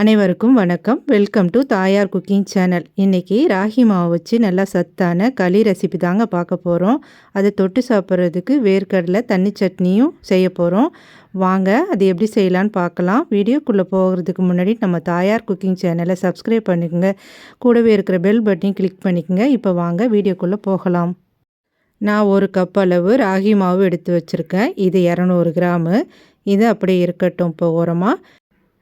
அனைவருக்கும் வணக்கம். Welcome to Thayar cooking channel. இன்றைக்கி ராகி மாவு வச்சு நல்லா சத்தான களி ரெசிபி தாங்க பார்க்க போகிறோம் அதை தொட்டு சாப்பிட்றதுக்கு வேர்க்கடலை தண்ணி சட்னியும் செய்ய போகிறோம் வாங்க அது எப்படி செய்யலான்னு பார்க்கலாம். வீடியோக்குள்ளே போகிறதுக்கு முன்னாடி நம்ம தாயார் குக்கிங் சேனலை சப்ஸ்கிரைப் பண்ணிக்கோங்க. கூடவே இருக்கிற பெல் பட்டனையும் கிளிக் பண்ணிக்கோங்க. இப்போ வாங்க வீடியோக்குள்ளே போகலாம். நான் ஒரு கப் அளவு ராகி மாவு எடுத்து வச்சுருக்கேன். இது இரநூறு கிராமு. இது அப்படியே இருக்கட்டும் இப்போ ஓரமாக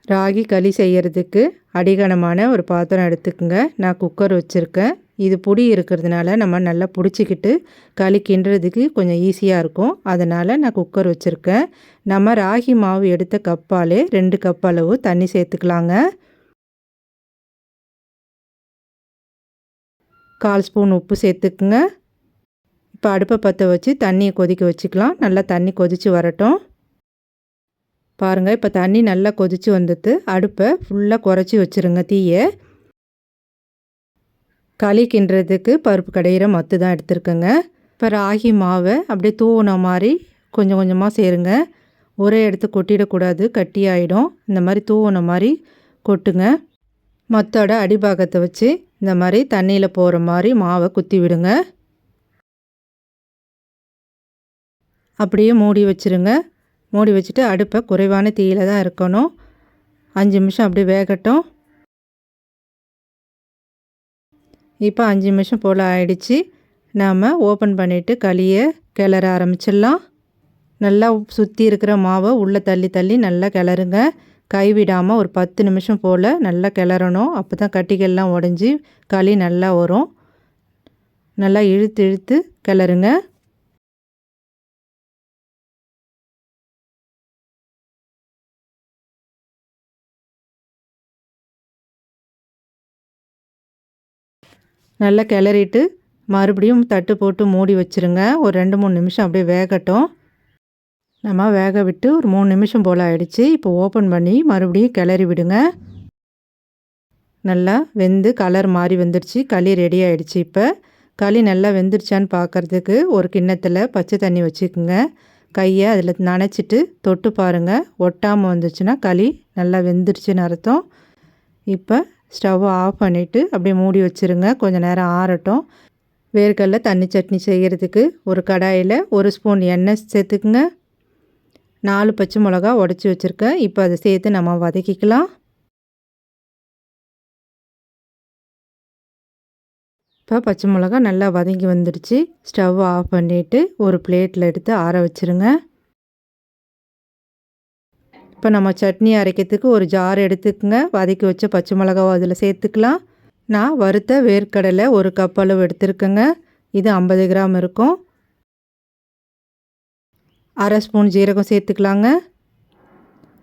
ராகி களி செய்கிறதுக்கு அடிகனமான ஒரு பாத்திரம் எடுத்துக்கோங்க. நான் குக்கர் வச்சுருக்கேன். இது பொடி இருக்கிறதுனால நம்ம நல்லா பிடிச்சிக்கிட்டு களி கிண்டுறதுக்கு கொஞ்சம் ஈஸியாக இருக்கும். அதனால் நான் குக்கர் வச்சுருக்கேன். நம்ம ராகி மாவு எடுத்த கப்பாலே ரெண்டு கப் அளவு தண்ணி சேர்த்துக்கலாங்க. கால் ஸ்பூன் உப்பு சேர்த்துக்குங்க. இப்போ அடுப்பை பற்ற வச்சு தண்ணியை கொதிக்க வச்சுக்கலாம். நல்லா தண்ணி கொதித்து வரட்டும். பாருங்கள் இப்போ தண்ணி நல்லா கொதித்து வந்துட்டு அடுப்பை ஃபுல்லாக குறைச்சி வச்சுருங்க தீயை. களி கிண்டுறதுக்கு பருப்பு கடையிற மத்து தான் எடுத்துருக்கேங்க. இப்போ ராகி மாவை அப்படியே தூவின மாதிரி கொஞ்சம் கொஞ்சமாக சேருங்க. ஒரே எடுத்து கொட்டிடக்கூடாது கட்டி ஆகிடும் இந்த மாதிரி தூவின மாதிரி கொட்டுங்க. மத்தோட அடிபாகத்தை வச்சு இந்த மாதிரி தண்ணியில் போகிற மாதிரி மாவை குத்தி விடுங்க. அப்படியே மூடி வச்சுருங்க. மூடி வச்சுட்டு அடுப்பை குறைவான தீயில் தான் இருக்கணும் அஞ்சு நிமிஷம் அப்படியே வேகட்டும். இப்போ அஞ்சு நிமிஷம் போல் ஆயிடுச்சு. நாம் ஓப்பன் பண்ணிவிட்டு களியை கிளற ஆரம்பிச்சிடலாம். நல்லா சுற்றி இருக்கிற மாவை உள்ளே தள்ளி தள்ளி நல்லா கிளறுங்க. கைவிடாமல் ஒரு பத்து நிமிஷம் போல் நல்லா கிளறணும். அப்போ தான் கட்டிகள்லாம் உடஞ்சி களி நல்லா வரும். நல்லா இழுத்து இழுத்து கிளறுங்க. நல்லா கிளறிட்டு மறுபடியும் தட்டு போட்டு மூடி வச்சுருங்க. ஒரு ரெண்டு மூணு நிமிஷம் அப்படியே வேகட்டும். நம்ம வேக விட்டு ஒரு மூணு நிமிஷம் போல் ஆகிடுச்சு இப்போ ஓப்பன் பண்ணி மறுபடியும் கிளறி விடுங்க. நல்லா வெந்து கலர் மாறி வந்துடுச்சு களி ரெடி ஆகிடுச்சு இப்போ. களி நல்லா வெந்துருச்சான்னு பார்க்குறதுக்கு ஒரு கிண்ணத்தில் பச்சை தண்ணி வச்சுக்கோங்க. கையை அதில் நனைச்சிட்டு தொட்டு பாருங்கள் ஒட்டாமல் வந்துச்சுன்னா களி நல்லா வெந்துருச்சுன்னு அர்த்தம். இப்போ ஸ்டவ்வை ஆஃப் பண்ணிவிட்டு அப்படியே மூடி வச்சுருங்க. கொஞ்சம் நேரம் ஆறட்டும். வேர்க்கடல தண்ணி சட்னி செய்கிறதுக்கு ஒரு கடாயில் ஒரு ஸ்பூன் எண்ணெய் சேர்த்துக்குங்க. நாலு பச்சை மிளகா உடச்சி வச்சுருக்கேன். இப்போ அதை சேர்த்து நம்ம வதக்கிக்கலாம். இப்போ பச்சை மிளகா நல்லா வதங்கி வந்துடுச்சு. ஸ்டவ் ஆஃப் பண்ணிவிட்டு ஒரு பிளேட்டில் எடுத்து ஆற வச்சுருங்க. இப்போ நம்ம சட்னி அரைக்கிறதுக்கு ஒரு ஜார் எடுத்துக்கோங்க. வதக்கி வச்ச பச்சை மிளகாவை அதில் சேர்த்துக்கலாம். நான் வறுத்த வேர்க்கடலை ஒரு கப் அளவு எடுத்துருக்கேங்க. இது ஐம்பது கிராம் இருக்கும். அரை ஸ்பூன் ஜீரகம் சேர்த்துக்கலாங்க.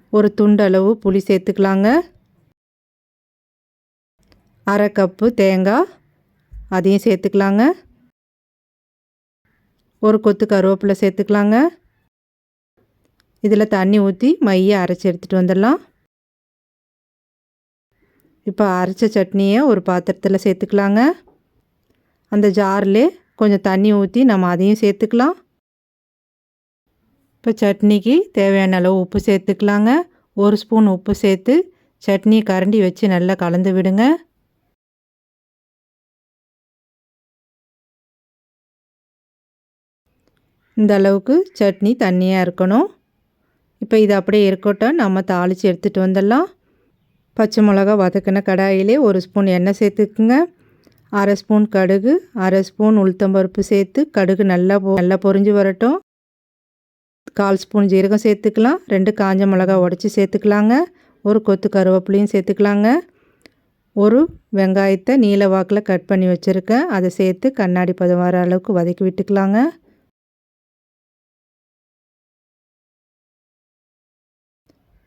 ஒரு துண்டு அளவு புளி சேர்த்துக்கலாங்க. அரை கப்பு தேங்காய் அதையும் சேர்த்துக்கலாங்க. ஒரு கொத்து கருவேப்பிலை சேர்த்துக்கலாங்க. இதில் தண்ணி ஊற்றி மையை அரைச்சி எடுத்துகிட்டு வந்துடலாம். இப்போ அரைச்ச சட்னியை ஒரு பாத்திரத்தில் சேர்த்துக்கலாங்க. அந்த ஜாரில் கொஞ்சம் தண்ணி ஊற்றி நம்ம அதையும் சேர்த்துக்கலாம். இப்போ சட்னிக்கு தேவையான அளவு உப்பு சேர்த்துக்கலாங்க. ஒரு ஸ்பூன் உப்பு சேர்த்து சட்னி கரண்டி வச்சு நல்லா கலந்து விடுங்க. இந்த அளவுக்கு சட்னி தண்ணியாக இருக்கணும். இப்போ இது அப்படியே இருக்கட்டும். நம்ம தாளித்து எடுத்துகிட்டு வந்துடலாம். பச்சை மிளகா வதக்கின கடாயிலே ஒரு ஸ்பூன் எண்ணெய் சேர்த்துக்குங்க. அரை ஸ்பூன் கடுகு அரை ஸ்பூன் உளுத்தம்பருப்பு சேர்த்து கடுகு நல்லா பொ நல்லா பொறிஞ்சு வரட்டும். கால் ஸ்பூன் ஜீரகம் சேர்த்துக்கலாம். ரெண்டு காஞ்ச மிளகா உடச்சி சேர்த்துக்கலாங்க. ஒரு கொத்து கருவேப்பிலையும் சேர்த்துக்கலாங்க. ஒரு வெங்காயத்தை நீல வாக்கில் கட் பண்ணி வச்சுருக்கேன். அதை சேர்த்து கண்ணாடி பதம் வர அளவுக்கு வதக்கி விட்டுக்கலாங்க.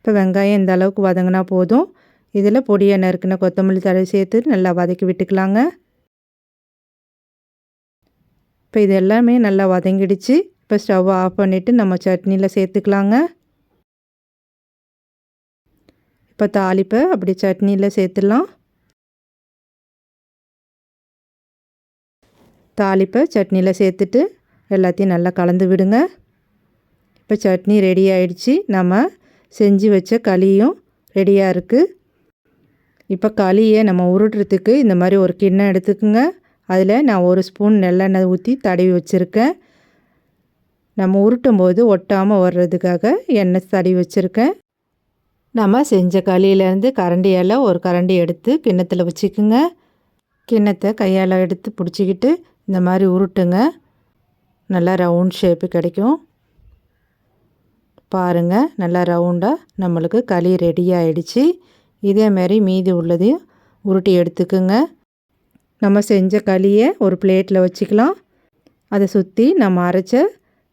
இப்போ வெங்காயம் இந்த அளவுக்கு வதங்கினா போதும்? இதில் பொடியை நறுக்கின கொத்தமல்லி தழை சேர்த்து நல்லா வதக்கி விட்டுக்கலாங்க. இப்போ இது எல்லாமே நல்லா வதங்கிடுச்சு. இப்போ ஸ்டவ் ஆஃப் பண்ணிவிட்டு நம்ம சட்னியில் சேர்த்துக்கலாங்க. இப்போ தாளிப்பை அப்படி சட்னியில் சேர்த்துடலாம். தாளிப்பை சட்னியில் சேர்த்துட்டு எல்லாத்தையும் நல்லா கலந்து விடுங்க. இப்போ சட்னி ரெடி ஆயிடுச்சு. நம்ம செஞ்சு வச்ச களியும் ரெடியாக இருக்குது இப்போ களியை நம்ம உருட்டுறதுக்கு இந்த மாதிரி ஒரு கிண்ணம் எடுத்துக்கோங்க. அதில் நான் ஒரு ஸ்பூன் நெல்லெண்ணெய் ஊற்றி தடவி வச்சுருக்கேன். நம்ம உருட்டும் போது ஒட்டாமல் வர்றதுக்காக எண்ணெய் தடவி வச்சுருக்கேன். நம்ம செஞ்ச களியிலேருந்து கரண்டியால் ஒரு கரண்டி எடுத்து கிண்ணத்தில் வச்சுக்குங்க. கிண்ணத்தை கையால் எடுத்து பிடிச்சிக்கிட்டு இந்த மாதிரி உருட்டுங்க. நல்லா ரவுண்ட் ஷேப்பு கிடைக்கும். பாருங்கள் நல்லா ரவுண்டாக நம்மளுக்கு களி ரெடி ஆகிடுச்சு இதேமாரி மீதி உள்ளதையும் உருட்டி எடுத்துக்குங்க. நம்ம செஞ்ச களியை ஒரு பிளேட்டில் வச்சுக்கலாம். அதை சுற்றி நம்ம அரைச்ச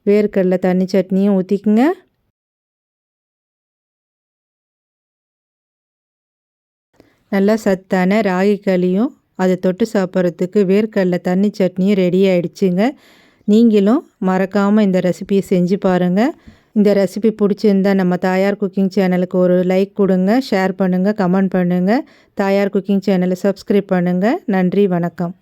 வேர்க்கடலை தண்ணி சட்னியும் ஊற்றிக்குங்க நல்லா சத்தான ராகி களியும் அதை தொட்டு சாப்பிட்றதுக்கு வேர்க்கடலை தண்ணி சட்னியும் ரெடி ஆகிடுச்சுங்க நீங்களும் மறக்காமல் இந்த ரெசிபியை செஞ்சு பாருங்கள் இந்த ரெசிபி பிடிச்சிருந்தா நம்ம தாயார் குக்கிங் சேனலுக்கு ஒரு லைக் கொடுங்க ஷேர் பண்ணுங்கள் கமெண்ட் பண்ணுங்கள் தாயார் குக்கிங் சேனலை சப்ஸ்கிரைப் பண்ணுங்கள் நன்றி வணக்கம்.